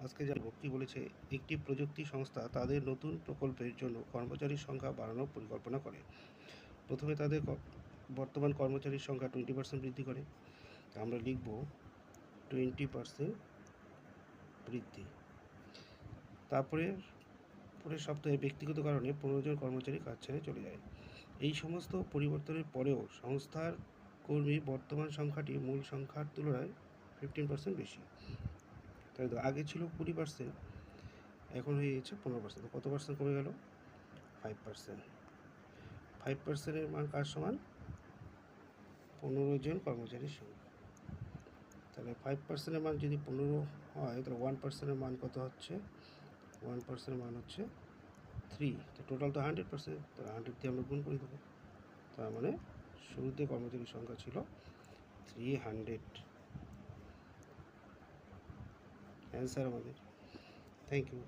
আজকে জানব কি বলেছে, একটি প্রযুক্তি সংস্থা তাদের নতুন প্রকল্পের জন্য কর্মচারীর সংখ্যা বাড়ানোর পরিকল্পনা করে। প্রথমে তাদের বর্তমান কর্মচারীর সংখ্যা টোয়েন্টি পার্সেন্ট বৃদ্ধি করে। আমরা লিখব টোয়েন্টি পার্সেন্ট বৃদ্ধি। তারপরে, পরের সপ্তাহে ব্যক্তিগত কারণে পনেরো জন কর্মচারী কাজ ছেড়ে চলে যায়। এই সমস্ত পরিবর্তনের পরেও সংস্থার কর্মী বর্তমান সংখ্যাটি মূল সংখ্যার তুলনায় ফিফটিন পার্সেন্ট বেশি। তাই তো আগে ছিল কুড়ি পার্সেন্ট এখন হয়ে গেছে পনেরো পার্সেন্ট কত পার্সেন্ট কমে গেল? ফাইভ পার্সেন্ট ফাইভ পার্সেন্টের মান কার সমান? পনেরো জন কর্মচারীর সঙ্গে। তাহলে ফাইভ পার্সেন্টের মান যদি পনেরো হয়, তাহলে ওয়ান পার্সেন্টের মান কত হচ্ছে? ওয়ান পার্সেন্টের মান হচ্ছে থ্রি তো টোটাল তো হান্ড্রেড পার্সেন্ট তাহলে হান্ড্রেড দিয়ে আমরা গুণ করে দেবো। তার মানে শুরুতে কর্মচারীর সংখ্যা ছিল থ্রি হান্ড্রেড অ্যান্সার আমাদের থ্যাংক ইউ